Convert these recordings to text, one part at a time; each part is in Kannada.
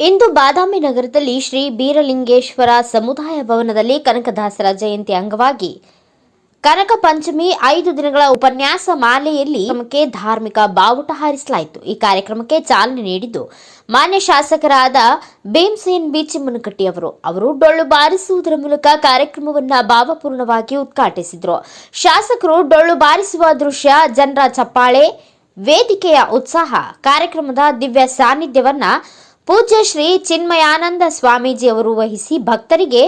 ಇಂದು ಬಾದಾಮಿ ನಗರದಲ್ಲಿ ಶ್ರೀ ಬೀರಲಿಂಗೇಶ್ವರ ಸಮುದಾಯ ಭವನದಲ್ಲಿ ಕನಕದಾಸರ ಜಯಂತಿ ಅಂಗವಾಗಿ ಕನಕ ಪಂಚಮಿ ಐದು ದಿನಗಳ ಉಪನ್ಯಾಸ ಮಾಲೆಯಲ್ಲಿ ನಮಗೆ ಧಾರ್ಮಿಕ ಬಾವುಟ ಹಾರಿಸಲಾಯಿತು. ಈ ಕಾರ್ಯಕ್ರಮಕ್ಕೆ ಚಾಲನೆ ನೀಡಿದ್ದು ಮಾನ್ಯ ಶಾಸಕರಾದ ಭೀಮ್ಸೇನ್ ಬೀಚಿಮನಕಟ್ಟಿ ಅವರು. ಅವರು ಡೊಳ್ಳು ಬಾರಿಸುವುದರ ಮೂಲಕ ಕಾರ್ಯಕ್ರಮವನ್ನು ಭಾವಪೂರ್ಣವಾಗಿ ಉದ್ಘಾಟಿಸಿದರು. ಶಾಸಕರು ಡೊಳ್ಳು ಬಾರಿಸುವ ದೃಶ್ಯ, ಜನರ ಚಪ್ಪಾಳೆ, ವೇದಿಕೆಯ ಉತ್ಸಾಹ, ಕಾರ್ಯಕ್ರಮದ ದಿವ್ಯ ಸಾನ್ನಿಧ್ಯವನ್ನ ಪೂಜ್ಯ ಶ್ರೀ ಚಿನ್ಮಯಾನಂದ ಸ್ವಾಮೀಜಿ ಅವರು ವಹಿಸಿ ಭಕ್ತರಿಗೆ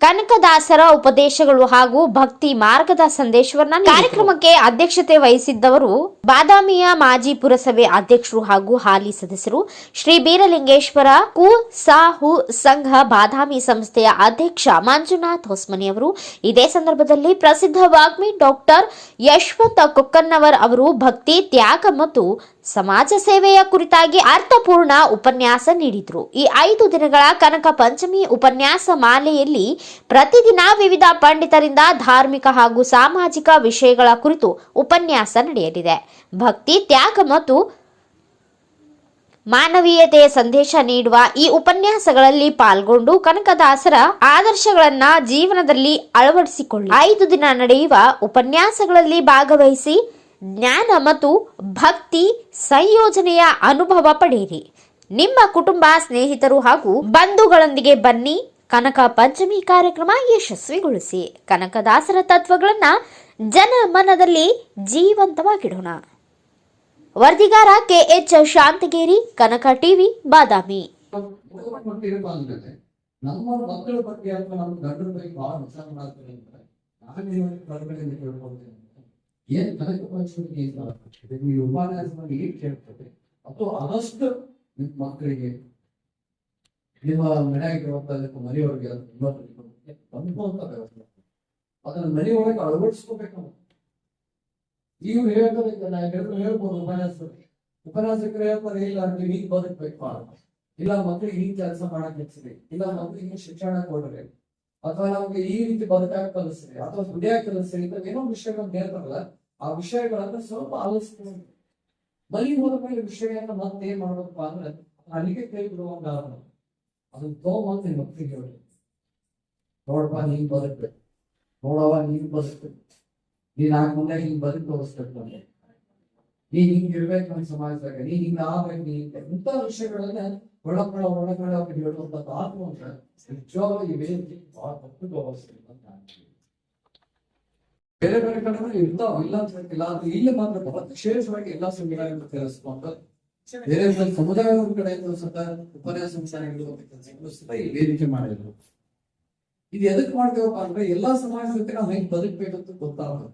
ಕನಕದಾಸರ ಉಪದೇಶಗಳು ಹಾಗೂ ಭಕ್ತಿ ಮಾರ್ಗದ ಸಂದೇಶವನ್ನ ಕಾರ್ಯಕ್ರಮಕ್ಕೆ ಅಧ್ಯಕ್ಷತೆ ವಹಿಸಿದ್ದವರು ಬಾದಾಮಿಯ ಮಾಜಿ ಪುರಸಭೆ ಅಧ್ಯಕ್ಷರು ಹಾಗೂ ಹಾಲಿ ಸದಸ್ಯರು ಶ್ರೀ ಬೀರಲಿಂಗೇಶ್ವರ ಕು ಸಾಹು ಸಂಘ ಬಾದಾಮಿ ಸಂಸ್ಥೆಯ ಅಧ್ಯಕ್ಷ ಮಂಜುನಾಥ್ ಹೊಸ್ಮನಿ ಅವರು. ಇದೇ ಸಂದರ್ಭದಲ್ಲಿ ಪ್ರಸಿದ್ಧ ವಾಗ್ಮಿ ಡಾಕ್ಟರ್ ಯಶವಂತ ಕೊಕ್ಕನ್ನವರ್ ಅವರು ಭಕ್ತಿ, ತ್ಯಾಗ ಮತ್ತು ಸಮಾಜ ಸೇವೆಯ ಕುರಿತಾಗಿ ಅರ್ಥಪೂರ್ಣ ಉಪನ್ಯಾಸ ನೀಡಿದರು. ಈ ಐದು ದಿನಗಳ ಕನಕ ಪಂಚಮಿ ಉಪನ್ಯಾಸ ಮಾಲೆಯಲ್ಲಿ ಪ್ರತಿದಿನ ವಿವಿಧ ಪಂಡಿತರಿಂದ ಧಾರ್ಮಿಕ ಹಾಗೂ ಸಾಮಾಜಿಕ ವಿಷಯಗಳ ಕುರಿತು ಉಪನ್ಯಾಸ ನಡೆಯಲಿದೆ. ಭಕ್ತಿ, ತ್ಯಾಗ ಮತ್ತು ಮಾನವೀಯತೆಯ ಸಂದೇಶ ನೀಡುವ ಈ ಉಪನ್ಯಾಸಗಳಲ್ಲಿ ಪಾಲ್ಗೊಂಡು ಕನಕದಾಸರ ಆದರ್ಶಗಳನ್ನ ಜೀವನದಲ್ಲಿ ಅಳವಡಿಸಿಕೊಳ್ಳಿ. ಐದು ದಿನ ನಡೆಯುವ ಉಪನ್ಯಾಸಗಳಲ್ಲಿ ಭಾಗವಹಿಸಿ ಜ್ಞಾನ ಮತ್ತು ಭಕ್ತಿ ಸಂಯೋಜನೆಯ ಅನುಭವ ಪಡೆಯಿರಿ. ನಿಮ್ಮ ಕುಟುಂಬ ಸ್ನೇಹಿತರು ಹಾಗೂ ಬಂಧುಗಳೊಂದಿಗೆ ಬನ್ನಿ. ಕನಕ ಪಂಚಮಿ ಕಾರ್ಯಕ್ರಮ ಯಶಸ್ವಿಗೊಳಿಸಿ. ಕನಕದಾಸರ ತತ್ವಗಳನ್ನು ಜನ ಮನದಲ್ಲಿ ಜೀವಂತವಾಗಿಡೋಣ. ವರದಿಗಾರ K H Shantageri, Kanaka TV, Badami. ನಮ್ಮ ಮಕ್ಕಳ ಬಗ್ಗೆ ಅಥವಾ ನಮ್ಮ ಬಗ್ಗೆ ವಿಚಾರ ಮಾಡ್ತಾರೆ ನಾನು ಏನ್ ಕನಕ ನೀವು? ಈ ಉಪನ್ಯಾಸವಾಗಿ ಏನ್ ಕೇಳ್ತದೆ ಅಥವಾ ಆದಷ್ಟು ನಿಮ್ಮ ಮಕ್ಕಳಿಗೆ ನಿಮ್ಮ ಮನೆಯಾಗಿ ಹೋಗ್ತದಕ್ಕೆ ತುಂಬಾ ಅನುಭವಂತ ವ್ಯವಸ್ಥೆ. ಅದನ್ನ ಮನೆಯೊಳಗೆ ಅಳವಡಿಸ್ಕೋಬೇಕು. ನಾವು. ಹೇಳಿದ್ರು ಹೇಳ್ಬೋದು ಉಪನ್ಯಾಸ ಉಪನ್ಯಾಸಕರು ಹೇಳ್ತಾರೆ, ಇಲ್ಲ ನೀವು ಹಿಂಗ್ ಬದುಕ್ಬೇಕು ಅಂತ. ಇಲ್ಲ ಮಕ್ಳಿಗೆ ಹಿಂಗ್ ಕೆಲಸ ಮಾಡಕ್ ಹಚ್ಚಿರಿ ಇಲ್ಲ ಮಕ್ಕಳಿಗೆ ಶಿಕ್ಷಣ ಕೊಡ್ರಿ ಅಥವಾ ನಮ್ಗೆ ಈ ರೀತಿ ಬದುಕಾಗ ಕಲಿಸ್ರಿ ಅಥವಾ ದುಡಿಯಾಗ ಕಲಿಸ್ರಿ ಇಂಥ ಏನೋ ವಿಷಯಗಳನ್ನ ಹೇಳ್ತಾರಲ್ಲ. ಆ ವಿಷಯಗಳನ್ನ ಸ್ವಲ್ಪ ಆಲಿಸ್ತೀವಿ ಮನೆ ಹೋದ ಮೇಲೆ ವಿಷಯಗಳನ್ನ ಮತ್ತೆ ಏನ್ ಮಾಡ್ಬೇಕಪ್ಪ ಅಂದ್ರೆ ಅಲ್ಲಿಗೆ ಕೈ ಬಿಡುವಂಗ ಅದನ್ನ ತಗೊಂಬಂದು ನಿಮ್ ಮಕ್ಕಳಿಗೆ ಹೇಳಿ ನೋಡಪ್ಪ, ನೀನ್ ಬದುಕ್ಬೇಕು ನೋಡವ ನೀನ್ ಬದುಕ್ಬೇಕು ನೀನ್ ಆಗ ಮುಂದೆ ಹಿಂಗ್ ಬದುಕ್ ತೋರಿಸ್ಬೇಕು ಅಂದ್ರೆ ನೀ ಹಿಂಗ್ ಇರ್ಬೇಕು ನಮ್ಮ ಸಮಾಜದಾಗ. ನೀ ಹಿಂಗ್ ಆಗ್ಬೇಕು ನೀ ಹಿಂಗ್ ಇಂಥ ವಿಷಯಗಳನ್ನ ಒಳಗೊಳ ಒಳಗೊಳ ಹೇಳುವಂತ ಆತ್ಮ ಅಂದ್ರೆ ನಿಜವಾಗ್ಲೂ ಇವೆ ಬಹಳ ತಪ್ಪು ಅನ್ಸುತ್ತೆ. ಬೇರೆ ಬೇರೆ ಕಡೆ ಇರ್ತಾವ ಇಲ್ಲ ಅಂತ ಹೇಳ್ತಿಲ್ಲ ಆದ್ರೆ ಇಲ್ಲಿ ಮಾತ್ರ ಬಹಳ ವಿಶೇಷವಾಗಿ ಎಲ್ಲಾ ಸಮುದಾಯವನ್ನು ಸೇರಿಸ್ಕೊಂಡು ಬೇರೆ ಬೇರೆ ಸಮುದಾಯದ ಕಡೆಯಿಂದ ಸತ ಉಪನ್ಯಾಸ ವಿಚಾರಗಳು ಸಹ ವೇದಿಕೆ ಮಾಡಿದ್ರು. ಇದು ಎದಕ್ ಮಾಡ್ತೇವಪ್ಪ ಅಂದ್ರೆ ಎಲ್ಲಾ ಸಮಾಜ ಜೊತೆ ನಾವು ಹೆಂಗ್ ಬದುಕ್ಬೇಕಂತ ಗೊತ್ತಾಗ್ತದೆ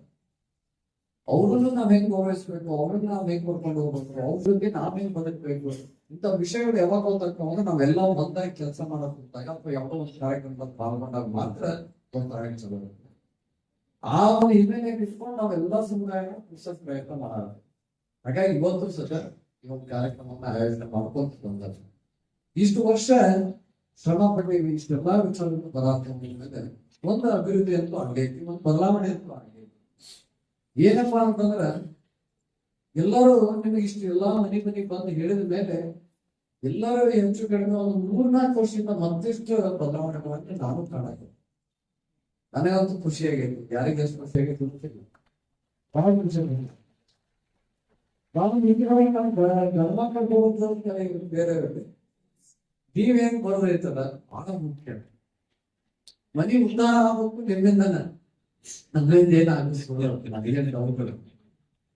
ಅವ್ರನ್ನು ನಾವ್ ಹೆಂಗ್ ಗೌರವಿಸ್ಬೇಕು, ಅವ್ರನ್ನ ನಾವ್ ಹೆಂಗ್ ಕರ್ಕೊಂಡು ಹೋಗ್ಬೇಕು, ಅವ್ರ ಜೊತೆ ನಾವ್ ಹೆಂಗ್ ಬದುಕ್ಬೇಕು ಇಂಥ ವಿಷಯಗಳು ಯಾವಾಗ ಗೊತ್ತಾಗ್ತಾವ ಅಂದ್ರೆ ನಾವೆಲ್ಲ ಒಂದಾಗಿ ಕೆಲಸ ಮಾಡಕ್ ಹೋಗ್ದಾಗ ಅಥವಾ ಯಾವ್ದೋ ಒಂದು ಕಾರ್ಯಕ್ರಮದಲ್ಲಿ ಪಾಲ್ಗೊಂಡಾಗ ಮಾತ್ರ ಗೊತ್ತಾಗಿ ಚಲೋ. ಆ ಒಂದು ಹಿನ್ನೆಲೆ ಇಟ್ಕೊಂಡು ನಾವೆಲ್ಲ ಸಮುದಾಯ ಉಳಿಸಕ್ ಪ್ರಯತ್ನ ಮಾಡೋದು. ಹಾಗಾಗಿ ಇವತ್ತು ಸಹ ಈ ಒಂದು ಕಾರ್ಯಕ್ರಮವನ್ನ ಆಯೋಜನೆ ಮಾಡ್ಕೊಂತ ಬಂದ ಇಷ್ಟು ವರ್ಷ ಶ್ರಮ ಪಟ್ಟಿವಿ ಇಷ್ಟೆಲ್ಲಾ ವಿಚಾರಗಳು ಬರಾಕ ಮೇಲೆ ಒಂದು ಅಭಿವೃದ್ಧಿ ಅಂತೂ ಆಗೈತಿ ಒಂದು ಬದಲಾವಣೆ ಅಂತೂ ಆಗೈತಿ ಏನಪ್ಪಾ ಅಂತಂದ್ರೆ, ಎಲ್ಲರೂ ನಿಮಗೆ ಇಷ್ಟು ಎಲ್ಲ ಮನೆ ಮನೆಗೆ ಬಂದು ಹೇಳಿದ ಮೇಲೆ ಎಲ್ಲರೂ ಹೆಚ್ಚು ಕಡಿಮೆ ಒಂದು ಮೂರ್ನಾಲ್ಕು ವರ್ಷದಿಂದ ಮತ್ತಿಷ್ಟು ಬದಲಾವಣೆಗಳನ್ನು ನಾನು ಕಾಣಕ್ಕೆ ನನಗಂತೂ ಖುಷಿಯಾಗೈತಿ ಯಾರಿಗೆ ಎಷ್ಟು ಖುಷಿಯಾಗೈತಿ ಗೊತ್ತಿಲ್ಲ. ಬಹಳ ಖುಷಿ ನಾನು ನಿಜವಾಗಿ ನಾವು ಗಂಡ್ಮಕ್ಳು ಹೋಗೋದು ಬೇರೆ ನೀವೇನ್ ಬರೋದೈತಲ್ಲ ಬಹಳ ಮುಖ್ಯ. ಮನೆ ಉದ್ಧಾರ ಆಗ್ಬೇಕು ನಿಮ್ಮಿಂದನ. ನಮ್ಮಿಂದ ನನಗೇನು ಡೌಟ್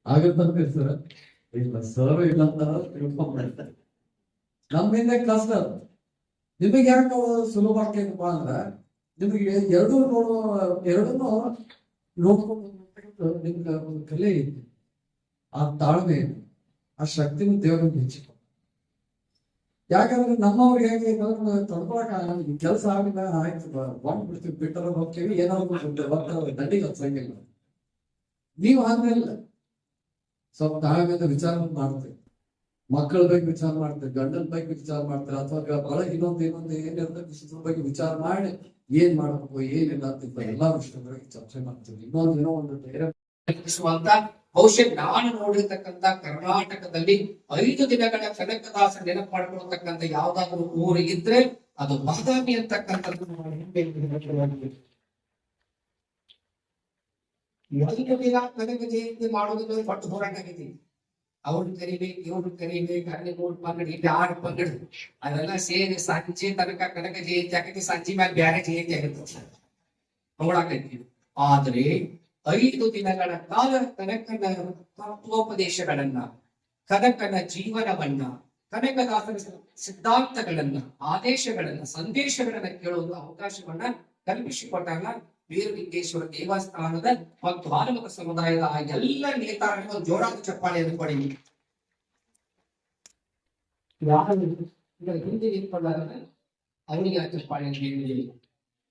ಆಗತ್ತಂತ ಸರ್ ಇಲ್ಲ. ಸರ್ ಇಲ್ಲ ಅಂತ ತಿಳ್ಕೊಂಡ್ಬಿಡ್ತಾರೆ ನಮ್ಮಿಂದ ಕಷ್ಟ. ನಿಮಗೆ ಯಾಕೆ ಸುಲಭ ಆಗ್ತೈತಪ್ಪ ಅಂದ್ರ ನಿಮಗೆ ಎರಡೂ ನೋಡುವ, ಎರಡನ್ನು ನೋಡ್ಕೊಂಡು ನಿಮ್ಗೆ ಒಂದು ಕಲೆ ಐತಿ ಆ ತಾಳ್ಮೆ ಆ ಶಕ್ತಿನ ದೇವರಿಗೆ ಹೆಚ್ಚಿಕೊಂಡು ಯಾಕಂದ್ರೆ ನಮ್ಮವ್ರಿಗೆ ಹೇಗೆ ತೊಡ್ಕೊಳಕ ಕೆಲಸ ಆಗಿಲ್ಲ ಆಯ್ತು. ಬಾಂಡ್ ಬಿಡ್ತೀವಿ, ಬಿಟ್ಟರ ಹೋಗ್ತೀವಿ, ಏನಾದ್ರು ದಂಡಿಗೆ ಹಚ್ಚಂಗಿಲ್ಲ ನೀವು ಹಂಗಿಲ್ಲ. ಸ್ವಲ್ಪ ತಾಳ್ಮೆಯಿಂದ ವಿಚಾರ ಮಾಡ್ತೀವಿ. ಮಕ್ಕಳ ಬಗ್ಗೆ ವಿಚಾರ ಮಾಡ್ತಾರೆ, ಗಂಡನ ಬಗ್ಗೆ ವಿಚಾರ ಮಾಡ್ತಾರೆ, ಅಥವಾ ಒಳಗೆ ಇನ್ನೊಂದು ಇನ್ನೊಂದು ಏನಿರ್ತದೆ ವಿಷಯದ ಬಗ್ಗೆ ವಿಚಾರ ಮಾಡಿ ಏನ್ ಮಾಡ್ಬೇಕು, ಏನಿಲ್ಲ ಅಂತ ಎಲ್ಲಾ ವಿಷಯದ ಬಗ್ಗೆ ಚರ್ಚೆ ಮಾಡ್ತೀವಿ. ಇನ್ನೊಂದು ಏನೋ ಒಂದು ಕಲ್ಪಿಸುವಂತ ಬಹುಶಃ ನಾನು ನೋಡಿರ್ತಕ್ಕಂತ ಕರ್ನಾಟಕದಲ್ಲಿ ಐದು ದಿನಗಳ ಕನಕದಾಸ ನೆನಪು ಮಾಡ್ಕೊಳ್ತಕ್ಕಂತ ಯಾವ್ದಾದ್ರು ಊರು ಇದ್ರೆ ಅದು ಬಾದಾಮಿ ಅಂತಕ್ಕಂಥದ್ದು ಒಂದು ದಿನ ಕನಕ ಜಯಂತಿ ಮಾಡೋದು ಪಟ್ಟು ಹೋರಾಟ ಆಗಿದ್ದೀನಿ ಅವ್ರು ಕರಿಬೇಕು ಇವ್ರು ಕರಿಬೇಕು ಅಲ್ಲಿ ಮೂರು ಪಂಗಡ ಇಲ್ಲಿ ಆರು ಪಂಗಡ ಅದೆಲ್ಲ ಸೇರಿ ಸಂಜೆ ತನಕ ಕನಕ ಜಯಂತಿ ಆಗೈತಿ ಸಂಜೆ ಮೇಲೆ ಬ್ಯಾರೆ ಜಯಂತಿ ಆಗುತ್ತೆ ನೋಡಾಕೈತಿ ಆದ್ರೆ ಐದು ದಿನಗಳ ಕಾಲ ಕನಕನ ತತ್ವೋಪದೇಶಗಳನ್ನ ಕನಕನ ಜೀವನವನ್ನ ಕನಕದಾಸರ ಸಿದ್ಧಾಂತಗಳನ್ನ ಆದೇಶಗಳನ್ನ ಸಂದೇಶಗಳನ್ನ ಕೇಳುವ ಅವಕಾಶವನ್ನ ಕಲ್ಪಿಸಿಕೊಟ್ಟಾಗ ವೀರಲಿಂಗೇಶ್ವರ ದೇವಸ್ಥಾನದ ಮತ್ತು ಭಾನುಮತ ಸಮುದಾಯದ ಎಲ್ಲ ನೇತಾರರು ಜೋರಾದ ಚಪ್ಪಾಳೆಯನ್ನು ಪಡೆಯಿರಿ ಯಾರು ಹಿಂದೆ ನಿಂತ್ಕೊಂಡಾಗ ಅವನಿಗೆ ಆ ಚಪ್ಪಾಳೆ ಹೇಳಿದ್ದೀವಿ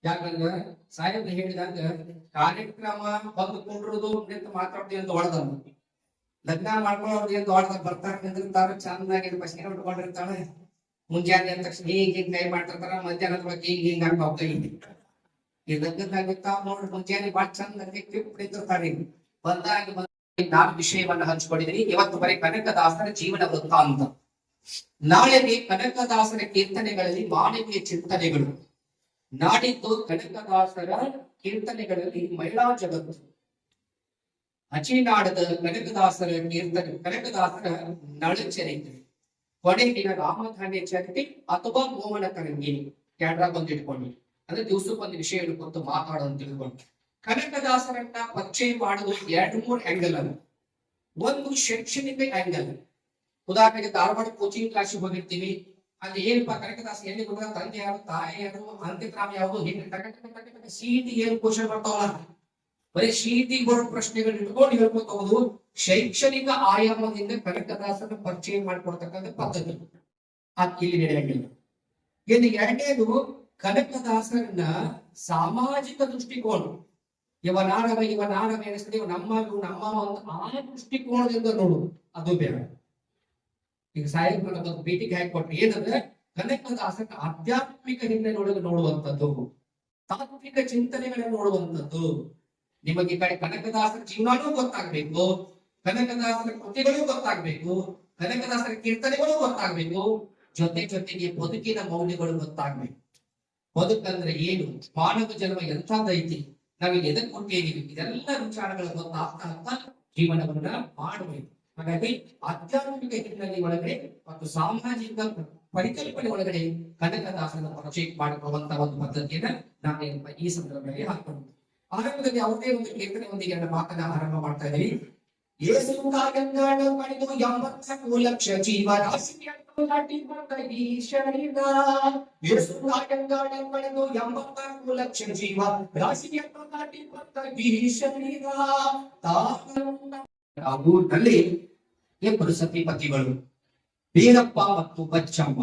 ಯಾಕಂದ್ರ ಸಾಹೇಬ್ ಹೇಳಿದಾಗ ಕಾರ್ಯಕ್ರಮ ಬಂದು ಕುಂಡ್ರದು ನಿಂತು ಮಾತಾಡ್ತೀವಿ ಅಂತ ಹೊಡೆದ ಲಗ್ನ ಮಾಡ್ಕೊಳ್ಳೋದು ಅಂತ ಹೊಡೆದ ಬರ್ತಾರೆ ನಿಂತಿರ್ತಾರ ಚಂದಾಗಿ ಬಸ್ಗೆ ಉಟ್ಕೊಂಡಿರ್ತಾಳೆ ಮುಂಜಾನೆ ಅಂದ ತಕ್ಷಣ ಹೀಗ್ ಹಿಂಗ್ ಕೈ ಮಾಡ್ತಿರ್ತಾರ ಮಧ್ಯಾಹ್ನದ ಬಗ್ಗೆ ಹಿಂಗ್ ಹಿಂಗ್ ಅಂತ ಹೋಗ್ತಾ ಈ ಲಗ್ನದಾಗ ತಾವ್ ನೋಡ್ರಿ ಮುಂಜಾನೆ ಬಾಳ್ ಚಂದ ನಿಂತಿರ್ತಾರೆ ಬಂದಾಗ ಬಂದ ನಾಲ್ಕು ವಿಷಯವನ್ನ ಹಂಚ್ಕೊಂಡಿದ್ದೀನಿ ಇವತ್ತು ಬರೀ ಕನಕದಾಸರ ಜೀವನ ವೃತ್ತಾಂತ ನಾಳೆಗೆ ಕನಕದಾಸರ ಕೀರ್ತನೆಗಳಲ್ಲಿ ಮಾನವೀಯ ಚಿಂತನೆಗಳು ನಾಡಿದ್ದು ಕನಕದಾಸರ ಕೀರ್ತನೆಗಳಲ್ಲಿ ಮಹಿಳಾ ಜಗತ್ತು ಅಚಿನಾಡದ ಕನಕದಾಸರ ಕೀರ್ತನೆ ಕನಕದಾಸರ ನಳಚರಿತ್ರೆ ಕೊನೆಗಿನ ರಾಮಧಾನ್ಯ ಚರಿತೆ ಅಥವಾ ಮೋಹನ ಕರಂಗಿನಿ ಕ್ಯಾಡ್ರಾ ಬಂದು ಇಟ್ಕೊಂಡು ಅಂದ್ರೆ ದಿವಸಕ್ಕೊಂದು ವಿಷಯ ಹಿಡ್ಕೊಂತ ಮಾತಾಡೋದು ತಿಳ್ಕೊಂಡು ಕನಕದಾಸರನ್ನ ಪರಿಚಯ ಮಾಡೋದು ಎರಡು ಮೂರು ಆಂಗಲ್ ಅಲ್ಲ ಒಂದು ಶೈಕ್ಷಣಿಕ ಆಂಗಲ್ ಉದಾಹರಣೆಗೆ ಧಾರವಾಡ ಕೋಚಿಂಗ್ ಕ್ಲಾಸಿಗೆ ಹೋಗಿರ್ತೀವಿ. ಅಲ್ಲಿ ಏನಪ್ಪ, ಕನಕದಾಸ ಎಲ್ಲಿ ಹೋದ ತಂದೆ ಯಾರು, ತಾಯಿ ಯಾರು, ಅಂತ್ಯಕ್ರಾಮ ಯಾವುದು? ಹಿಂಗೆ ಸಿಇಟಿ ಏನು ಕ್ವಶನ್ ಬರ್ತಾವಲ್ಲ? ಬರೀ ಸಿಇಟಿ ಬರೋ ಪ್ರಶ್ನೆಗಳು ಇಟ್ಕೊಂಡು ಹೇಳ್ಕೊತ ಶೈಕ್ಷಣಿಕ ಆಯಾಮದಿಂದ ಕನಕದಾಸನ ಪರಿಚಯ ಮಾಡ್ಕೊಡ್ತಕ್ಕಂಥ ಪದ್ಧತಿ. ಆ ಇಲ್ಲಿ ನಡೆಯಂಗಿಲ್ಲ. ಇನ್ನು ಎರಡನೇದು ಕನಕದಾಸರನ್ನ ಸಾಮಾಜಿಕ ದೃಷ್ಟಿಕೋನ, ಇವ ನಾಡವ ಇವ ನಾರವ ಎನಿಸ್ತದೆ ಇವ, ನಮ್ಮ ಇವ ನಮ್ಮ ಆ ದೃಷ್ಟಿಕೋನದಿಂದ ನೋಡುದು ಅದು ಬೇಡ. ಈಗ ಸಾಹೇಬ್ ನನ್ನ ಭೇಟಿಗೆ ಹಾಕೊಟ್ರು ಏನಂದ್ರೆ ಕನಕದಾಸನ ಆಧ್ಯಾತ್ಮಿಕ ಹಿನ್ನೆಲೆಯೊಳಗೆ ನೋಡುವಂಥದ್ದು, ತಾತ್ವಿಕ ಚಿಂತನೆಗಳನ್ನು ನೋಡುವಂಥದ್ದು. ನಿಮಗೆ ಕಡೆ ಕನಕದಾಸರ ಜೀವನನೂ ಗೊತ್ತಾಗ್ಬೇಕು, ಕನಕದಾಸರ ಕೃತಿಗಳು ಗೊತ್ತಾಗ್ಬೇಕು, ಕನಕದಾಸರ ಕೀರ್ತನೆಗಳು ಗೊತ್ತಾಗ್ಬೇಕು. ಜೊತೆ ಜೊತೆಗೆ ಬದುಕಿನ ಮೌಲ್ಯಗಳು ಗೊತ್ತಾಗ್ಬೇಕು. ಬದುಕಂದ್ರೆ ಏನು? ಮಾನವ ಜನ್ಮ ಎಂಥದ್ದೈತಿ ನಾವಿಲ್ಲಿ ಎದಕ್ ಕೊಟ್ಟಿದ್ದೀವಿ ಇದೆಲ್ಲ ವಿಚಾರಗಳ ಗೊತ್ತಾಗ್ತಾ ಆಗ್ತಾ ಜೀವನವನ್ನ ಮಾಡಬೇಕು ಹಾಗಾಗಿ ಆಧ್ಯಾತ್ಮಿಕ ಹಿನ್ನೆಲೆ ಒಳಗಡೆ ಮತ್ತು ಸಾಮಾಜಿಕ ಪರಿಕಲ್ಪನೆ ಒಳಗಡೆ ಕನಕದಾಸನ ಪರಿಚಯ ಮಾಡಿಕೊಳ್ಳುವಂತ ಒಂದು ಪದ್ಧತಿಯನ್ನ ನಾನು ಈ ಸಂದರ್ಭದಲ್ಲಿ ಹಾಕೊಂಡು ಆರಂಭದಲ್ಲಿ ಯಾವುದೇ ಒಂದು ಕೀರ್ತನೆಯೊಂದಿಗೆ ನನ್ನ ಮಾತನ್ನ ಆರಂಭ ಮಾಡ್ತಾ ಇದ್ದೀವಿ. ಏಸು ಕಾಯಂಗಾಡ ಪಡೆದು ಎಂಬತ್ತು ಲಕ್ಷ ಜೀವ ರಾಶಿಯನ್ನು ದಾಟಿ ಬಂದ ಈ ಶರೀರ ಏಸು ಕಾಯಂಗಾಡ ಪಡೆದು ಎಂಬತ್ತು ಲಕ್ಷ ಜೀವ ರಾಶಿಯನ್ನು ದಾಟಿ ಬಂದ ಈ ಶರೀರ ಆ ಇಬ್ಬರು ಸತಿಪತಿಗಳು ಬೀರಪ್ಪ ಮತ್ತು ಬಚ್ಚಮ್ಮ.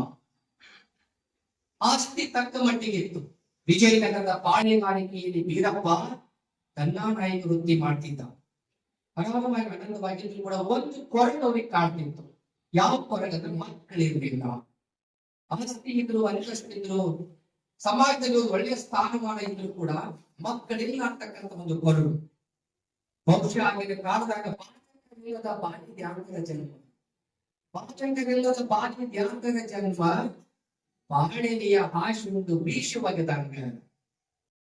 ಆಸ್ತಿ ತಕ್ಕ ಮಟ್ಟಿಗೆ ಇತ್ತು. ವಿಜಯನಗರದ ಪಾಳೆಗಾರಿಕೆಯಲ್ಲಿ ಬೀರಪ್ಪ ನಾಯಿ ವೃತ್ತಿ ಮಾಡ್ತಿದ್ದ. ಆರಾಮವಾಗಿ ಆನಂದವಾಗಿದ್ರು ಕೂಡ ಒಂದು ಕೊರಡು ಅವ್ರಿಗೆ ಕಾಡ್ತಿತ್ತು ಯಾವ ಕೊರಗಂದ್ರೆ ಮಕ್ಕಳಿರ್ಲಿಲ್ಲ ಆಸ್ತಿ ಇದ್ರು ಅಂತಸ್ತಿದ್ರು ಸಮಾಜದಲ್ಲಿ ಒಳ್ಳೆಯ ಸ್ಥಾನಮಾನ ಇದ್ರು ಕೂಡ ಮಕ್ಕಳಿಲ್ಲ ಅಂತಕ್ಕಂಥ ಒಂದು ಕೊರಡು ಬಹುಶಃ ಆಗಿನ ಕಾಲದಾಗ ಪಾಠಗಳಿಲ್ಲದ ಬಾಲ್ಯ ಧ್ಯಾನದ ಜನ್ಮ. ಪಾಠಗಳಿಲ್ಲದ ಬಾಲ್ಯ ಧ್ಯಾನದ ಜನ್ಮ ಭಾಷೆ ಒಂದು ಭೀಷವಾಗಿದ್ದಂಗ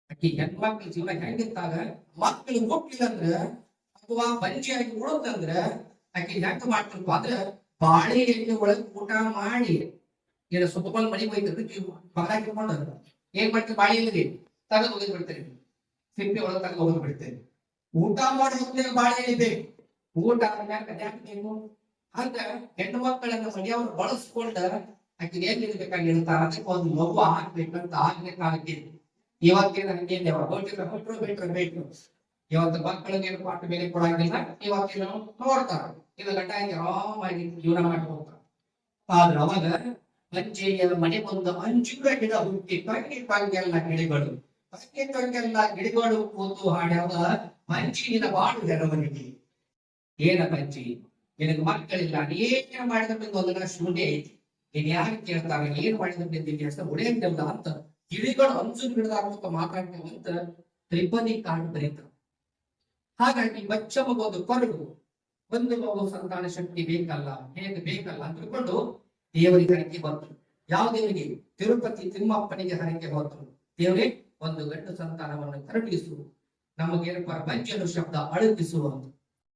ಆಕಿ ಹೆಣ್ಮಕ್ಳ ಜೀವನ ಹೆಂಗಿರ್ತಾಗ ಮಕ್ಕಳು ಹುಟ್ಟಿಲ್ಲಂದ್ರ ಅಥವಾ ಬಂಜಿಯಾಗಿ ಉಳಿದಂದ್ರ ಆಕೆ ಹೆಂಗ್ ಮಾಡ್ತಿರ್ಪ ಅಂದ್ರೆ ಬಾಳೆ ಎಣ್ಣೆ ಒಳಗ್ ಊಟ ಮಾಡಿ, ಏನ ಸುಬ್ಬಲ್ ಮನೆಗೆ ಹೋಯ್ತು ಬಾಳ ಹಾಕಿಕೊಂಡ ಏನ್ ಮಾಡ್ತೀರಿ? ಬಾಳೆ ಎಣ್ಣೆ ತೆಗೆದು ಹೋಗಿ ಬಿಡ್ತೇನೆ ಸಿಪ್ಪೆ ಒಳಗೆ ತೆಗೆದು ಹೋಗಿ ಬಿಡ್ತೇನೆ ಊಟ ಮಾಡಿ ಹೊತ್ತಿಗೆ ಬಾಳೆ ಎಣ್ಣೆ ಬೇಕು. ಊಟ ಆದ್ಮ್ಯಾಗ ಕನ್ಯಾಕ ಬೇಕು ಹಂಗ ಹೆಣ್ಣು ಮಕ್ಕಳನ್ನ ಮನೆಯವ್ರು ಬಳಸ್ಕೊಂಡ ಆಕೆ ಏನ್ ಇರ್ಬೇಕಾಗಿರ್ತಾರ ಅದಕ್ಕೆ ಒಂದು ಮಗು ಆಗ್ಬೇಕಂತ ಆಗ್ಬೇಕಾಗಿ ಇವತ್ತೇನ ಹಂಗೇನೆ ಹೊಟ್ಟಿದ್ರೆ ಹೊಟ್ಟರು ಬೇಕ್ರೆ ಬೇಕು. ಇವತ್ತು ಮಕ್ಕಳಿಗೆ ಏನು ಪಾಠ ಬೆಲೆ ಕೊಡಂಗಿಲ್ಲ ಇವತ್ತಿನ ನೋಡ್ತಾರ. ಇದು ಹೆಂಗೆ ಆರಾಮಾಗಿ ಜೀವನ ಮಾಡಿ ಹೋಗ್ತಾರ. ಆದ್ರೆ ಅವಾಗ ಪಂಚೆಯ ಮನೆ ಬಂದ ಅಂಚುರ ಗಿಡ ಹುಟ್ಟಿ ತಂಗಿ ತಂಗೆಲ್ಲ ಗಿಡಗಳು. ತಂಗಿ ತಂಗೆಲ್ಲ ಗಿಡಗಳು ಕೂತು ಹಾಡ್ಯಾವ ಮಂಚಿನ ಬಾಳು ನೆರವನಿಗೆ ಏನ ಪಂಚಿ ನಿನಗೆ ಮಕ್ಕಳಿಲ್ಲ. ಏನ್ ಮಾಡಿದ್ರಿಂದ ಒಂದು ಶೂನ್ಯ ಐತಿ. ನೀನ್ ಯಾರು ಕೇಳ್ತಾರ ಏನ್ ಮಾಡಿದ ಅಂತ ಉಳಿಯಂಗಿಲ್ಲ ಅಂತ. ಗಿಳಿಗಳು ಅಂಚು ಗಿಡದಾಗ ಮಾತಾಡ್ತೇವೆ ಅಂತ ತ್ರಿಪದಿ ಕಾಡು ಬರೀತಾರೆ. ಹಾಗಾಗಿ ಬಚ್ಚ ಮಗುವುದು ಕೊರಗು. ಒಂದು ಮಗು ಸಂತಾನ ಶಕ್ತಿ ಬೇಕಲ್ಲ ಹೇಗೆ ಬೇಕಲ್ಲ ಅಂತ ತಿಳ್ಕೊಂಡು ದೇವರಿಗೆ ಹರಕೆ ಬಂತು ಯಾವ ದೇವರಿಗೆ? ತಿರುಪತಿ ತಿಮ್ಮಪ್ಪನಿಗೆ ಹರಕೆ ಬಂತು ದೇವರೇ, ಒಂದು ಗಂಡು ಸಂತಾನವನ್ನು ಕರುಣಿಸು ನಮಗೆ ಪರಪಂಚನು ಶಬ್ದ ಅಳುಕಿಸು ಅಂತ